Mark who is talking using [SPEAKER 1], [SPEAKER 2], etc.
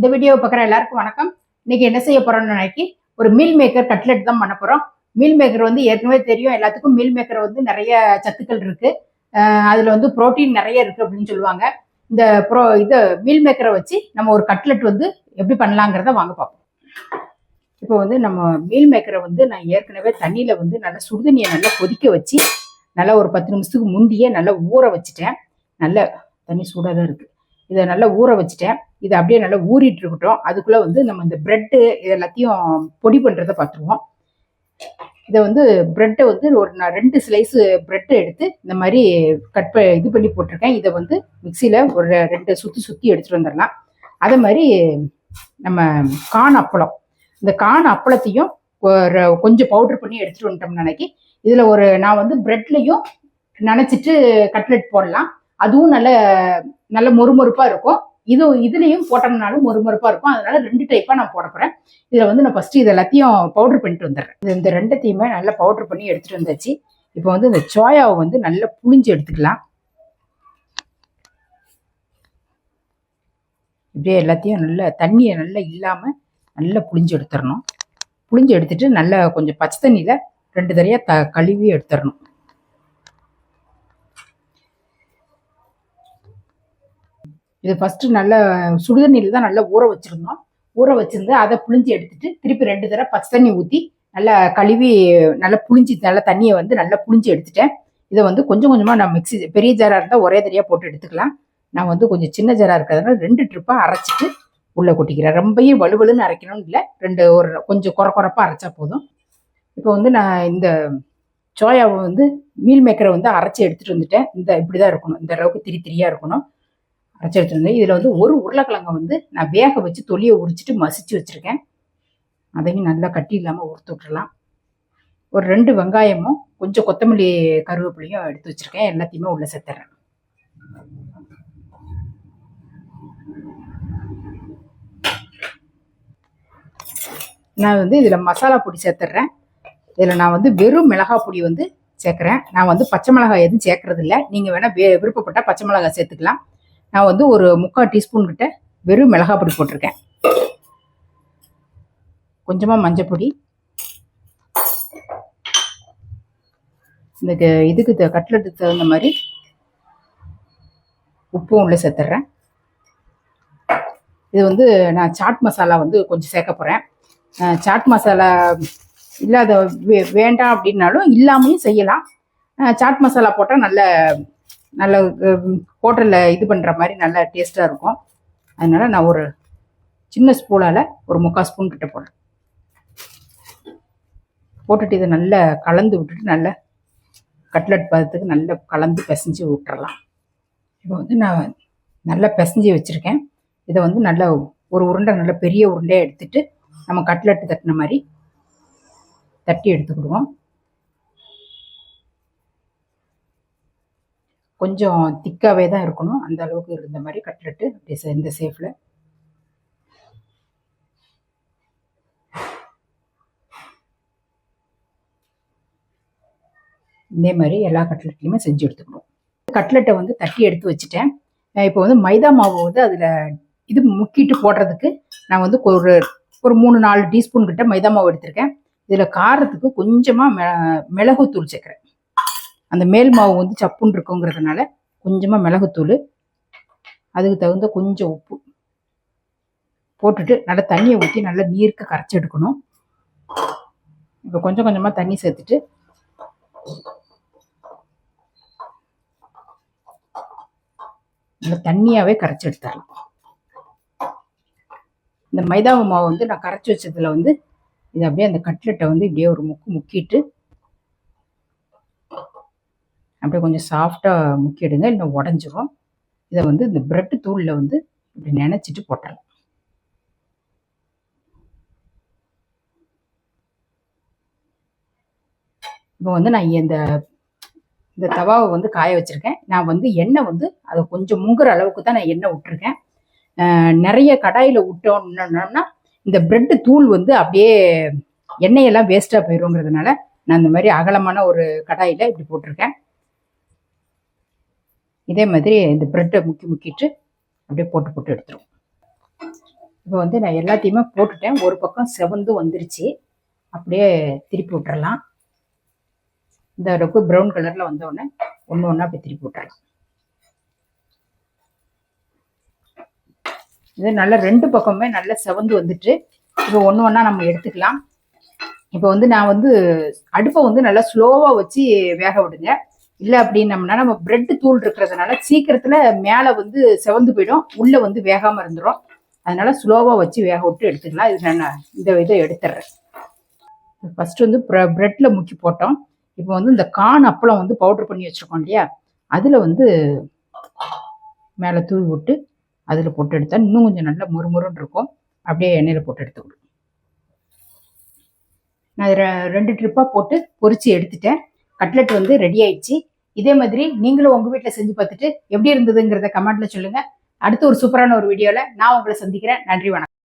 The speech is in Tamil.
[SPEAKER 1] இந்த வீடியோவை பார்க்குற எல்லாருக்கும் வணக்கம். இன்னைக்கு என்ன செய்ய போறோம்னு நினைக்கி ஒரு மீல் மேக்கர் கட்லெட் தான் பண்ண போறோம். மீல் மேக்கர் வந்து ஏற்கனவே தெரியும் எல்லாத்துக்கும் மீல் மேக்கர் வந்து நிறைய சத்துக்கள் இருக்கு. அதில் வந்து புரோட்டீன் நிறைய இருக்கு அப்படின்னு சொல்லுவாங்க. இந்த ப்ரோ இதை மீல் மேக்கரை வச்சு நம்ம ஒரு கட்லெட் வந்து எப்படி பண்ணலாங்கிறத வாங்க பார்ப்போம். இப்போ வந்து நம்ம மீல் மேக்கரை வந்து நான் ஏற்கனவே தண்ணியில் வந்து நல்லா சுடுதண்ணியை நல்லா கொதிக்க வச்சு நல்லா ஒரு பத்து நிமிஷத்துக்கு முந்தியே நல்லா ஊற வச்சுட்டேன். நல்ல தண்ணி சூடாக தான் இருக்குது இதை நல்லா ஊற வச்சுட்டேன். இதை அப்படியே நல்லா ஊறிட்டு இருக்கட்டும். அதுக்குள்ள வந்து நம்ம இந்த பிரெட்டு இது எல்லாத்தையும் பொடி பண்றதை பார்த்துருவோம். இதை வந்து பிரெட்டை வந்து ஒரு நான் ரெண்டு ஸ்லைஸு பிரெட்டை எடுத்து இந்த மாதிரி கட் ப இது பண்ணி போட்டிருக்கேன். இதை வந்து மிக்சியில் ஒரு ரெண்டு சுற்றி சுற்றி எடுத்துகிட்டு வந்துடலாம். அதே மாதிரி நம்ம கான் அப்பளம். இந்த கான் அப்பளத்தையும் ஒரு கொஞ்சம் பவுடர் பண்ணி எடுத்துகிட்டு வந்துட்டோம் நினைக்கி இதில் ஒரு நான் வந்து பிரெட்லையும் நினச்சிட்டு கட்லெட் போடலாம். அதுவும் நல்ல நல்ல மொறுமொறுப்பாக இருக்கும். இது இதுலேயும் போட்டோம்னாலும் மொறுமொறுப்பாக இருக்கும். அதனால ரெண்டு டைப்பாக நான் போட போகிறேன் இதில் வந்து நான் ஃபஸ்ட்டு இது எல்லாத்தையும் பவுடர் பண்ணிட்டு வந்துடுறேன். இது இந்த ரெண்டத்தையுமே நல்லா பவுடர் பண்ணி எடுத்துகிட்டு வந்தாச்சு. இப்போ வந்து இந்த சோயாவை வந்து நல்லா புளிஞ்சு எடுத்துக்கலாம். இப்படியே எல்லாத்தையும் நல்லா தண்ணியை நல்லா இல்லாமல் நல்லா புளிஞ்சு எடுத்துடணும். புளிஞ்சு எடுத்துட்டு நல்லா கொஞ்சம் பச்சை தண்ணியில் ரெண்டு தரையாக த கழுவி எடுத்துடணும். இது ஃபஸ்ட்டு நல்ல சுடுதண்ணியில் தான் நல்லா ஊற வச்சுருந்தோம். ஊற வச்சுருந்து அதை புளிஞ்சு எடுத்துட்டு திருப்பி ரெண்டு தடவை பச்சை தண்ணி ஊற்றி நல்லா கழுவி நல்லா புளிஞ்சி நல்லா தண்ணியை வந்து நல்லா புளிஞ்சு எடுத்துட்டேன். இதை வந்து கொஞ்சம் கொஞ்சமாக நான் மிக்ஸி பெரிய ஜாராக இருந்தால் ஒரே தடியாக போட்டு எடுத்துக்கலாம். நான் வந்து கொஞ்சம் சின்ன ஜாராக இருக்கிறதுனால ரெண்டு ட்ரிப்பாக அரைச்சிட்டு உள்ளே கொட்டிக்கிறேன். ரொம்பையும் வலுவலுன்னு அரைக்கணும்னு இல்லை. ரெண்டு ஒரு கொஞ்சம் குறை குறைப்பாக அரைச்சா போதும். இப்போ வந்து நான் இந்த சோயாவை வந்து மீல் மேக்கரை வந்து அரைச்சி எடுத்துகிட்டு வந்துட்டேன். இந்த இப்படி தான் இருக்கணும். இந்த அளவுக்கு திரி திரியாக இருக்கணும். அரைச்சி எடுத்துட்டு இதில் வந்து ஒரு உருளைக்கிழங்கை வந்து நான் வேக வச்சு தொலியை உரிச்சிட்டு மசிச்சு வச்சுருக்கேன். அதையும் நல்லா கட்டி இல்லாமல் உறுத்து விட்டுறலாம். ஒரு ரெண்டு வெங்காயமும் கொஞ்சம் கொத்தமல்லி கருவேப்பிலையும் எடுத்து வச்சுருக்கேன். எல்லாத்தையுமே உள்ளே சேர்த்துறேன். நான் வந்து இதில் மசாலா பொடி சேர்த்துட்றேன் இதில் நான் வந்து வெறும் மிளகாய் பொடி வந்து சேர்க்குறேன். நான் வந்து பச்சை மிளகாய் எதுவும் சேர்க்கறது இல்லை நீங்கள் வேணால் வே விருப்பப்பட்டால் பச்சை மிளகாய் சேர்த்துக்கலாம். நான் வந்து ஒரு முக்கால் டீஸ்பூன் கிட்ட வெறும் மிளகாய் பொடி போட்டிருக்கேன். கொஞ்சமாக மஞ்சள் பொடி. இந்த இதுக்கு த- கட்லெட்டுக்கு தகுந்த மாதிரி உப்பும் உள்ள சேர்த்துட்றேன் இது வந்து நான் சாட் மசாலா வந்து கொஞ்சம் சேர்க்க போகிறேன் சாட் மசாலா இல்லாத வே வேண்டாம் அப்படின்னாலும் இல்லாமையும் செய்யலாம். சாட் மசாலா போட்டால் நல்ல நல்ல ஹோட்டலில் இது பண்ணுற மாதிரி நல்ல டேஸ்ட்டாக இருக்கும். அதனால நான் ஒரு சின்ன ஸ்பூனால் ஒரு முக்கால் ஸ்பூன் கிட்ட போடுறேன். போட்டுட்டு இதை நல்லா கலந்து விட்டுட்டு நல்லா கட்லெட் பதத்துக்கு நல்லா கலந்து பிசைஞ்சு விட்டுறலாம். இப்போ வந்து நான் நல்லா பிசைஞ்சு வச்சுருக்கேன். இதை வந்து நல்லா ஒரு உருண்டை நல்ல பெரிய உருண்டையாக எடுத்துட்டு நம்ம கட்லெட் தட்டின மாதிரி தட்டி எடுத்துக்கிடுவோம். கொஞ்சம் திக்காகவே தான் இருக்கணும். அந்த அளவுக்கு இருந்த மாதிரி கட்லெட்டு அப்படி சே- இந்த சேஃபில் இதே மாதிரி எல்லா கட்லெட்லையுமே செஞ்சு எடுத்துக்கணும். கட்லெட்டை வந்து தட்டி எடுத்து வச்சுட்டேன். இப்போ வந்து மைதா மாவு வந்து அதில் இது முக்கிட்டு போடுறதுக்கு நான் வந்து ஒரு ஒரு மூணு நாலு டீஸ்பூன் கிட்ட மைதா மாவு எடுத்திருக்கேன். இதில் காரத்துக்கு கொஞ்சமாக மிள மிளகுத்தூள் சேர்க்குறேன். அந்த மேல் மாவு வந்து சப்புன்னு இருக்குங்கிறதுனால கொஞ்சமாக மிளகுத்தூள் அதுக்கு தகுந்த கொஞ்சம் உப்பு போட்டுட்டு நல்லா தண்ணியை ஊற்றி நல்லா நீருக்கு கரைச்சி எடுக்கணும். இப்போ கொஞ்சம் கொஞ்சமாக தண்ணி சேர்த்துட்டு நல்லா தண்ணியாகவே கரைச்சி எடுத்துடலாம். இந்த மைதா மாவு வந்து நான் கரைச்சி வச்சதில் வந்து இது அப்படியே அந்த கட்லெட்டை வந்து இப்படியே ஒரு முக்கு முக்கிட்டு அப்படியே கொஞ்சம் சாஃப்டாக முக்கிடுங்க இல்லை உடஞ்சிரும். இதை வந்து இந்த பிரெட் தூளில் வந்து இப்படி நினச்சிட்டு போட்டுடலாம் இப்போ வந்து நான் இந்த இந்த தவாவை வந்து காய வச்சுருக்கேன். நான் வந்து எண்ணெய் வந்து அதை கொஞ்சம் முங்குற அளவுக்கு தான் நான் எண்ணெய் விட்டுருக்கேன். நிறைய கடாயில் விட்டோம்னா இந்த பிரெட் தூள் வந்து அப்படியே எண்ணெயெல்லாம் வேஸ்ட்டாக போயிடுங்கிறதுனால நான் இந்த மாதிரி அகலமான ஒரு கடாயில் இப்படி போட்டிருக்கேன். இதே மாதிரி இந்த ப்ரெட்டை முக்கி முக்கிட்டு அப்படியே போட்டு போட்டு எடுத்துரும் இப்போ வந்து நான் எல்லாத்தையுமே போட்டுட்டேன். ஒரு பக்கம் செவந்து வந்துருச்சு. அப்படியே திருப்பி விட்டுறலாம். இந்த அளவுக்கு ப்ரௌன் கலரில் வந்தோடனே ஒன்று ஒன்றா அப்படி திருப்பி விட்டுறலாம். இது நல்லா ரெண்டு பக்கமுமே நல்லா செவந்து வந்துட்டு இப்போ ஒன்று ஒன்றா நம்ம எடுத்துக்கலாம். இப்போ வந்து நான் வந்து அடுப்பை வந்து நல்லா ஸ்லோவாக வச்சு வேக விடுங்க. இல்லை அப்படின்னம்னா நம்ம பிரெட் தூள் இருக்கிறதுனால சீக்கிரத்தில் மேலே வந்து செவந்து போயிடும். உள்ளே வந்து வேகாமல் இருந்துடும் அதனால ஸ்லோவாக வச்சு வேக விட்டு எடுத்துக்கலாம். இது நான் இந்த இதை எடுத்துடுறேன் ஃபர்ஸ்ட் வந்து ப்ரெட்டில் முக்கி போட்டோம். இப்போ வந்து இந்த கான் அப்பளம் வந்து பவுடர் பண்ணி வச்சுருக்கோம் இல்லையா? அதில் வந்து மேலே தூவி விட்டு அதில் போட்டு எடுத்தா இன்னும் கொஞ்சம் நல்லா முறுமுறுன்னு இருக்கும். அப்படியே எண்ணெயில் போட்டு எடுத்துக்கணும் நான் ரெண்டு ட்ரிப்பாக போட்டு பொறிச்சு எடுத்துட்டேன். கட்லெட் வந்து ரெடி ஆயிடுச்சு. இதே மாதிரி நீங்களும் உங்கள் வீட்டில் செஞ்சு பார்த்துட்டு எப்படி இருந்ததுங்கிறத கமெண்ட்ல சொல்லுங்கள் அடுத்து ஒரு சூப்பரான ஒரு வீடியோவில் நான் உங்களை சந்திக்கிறேன். நன்றி வணக்கம்.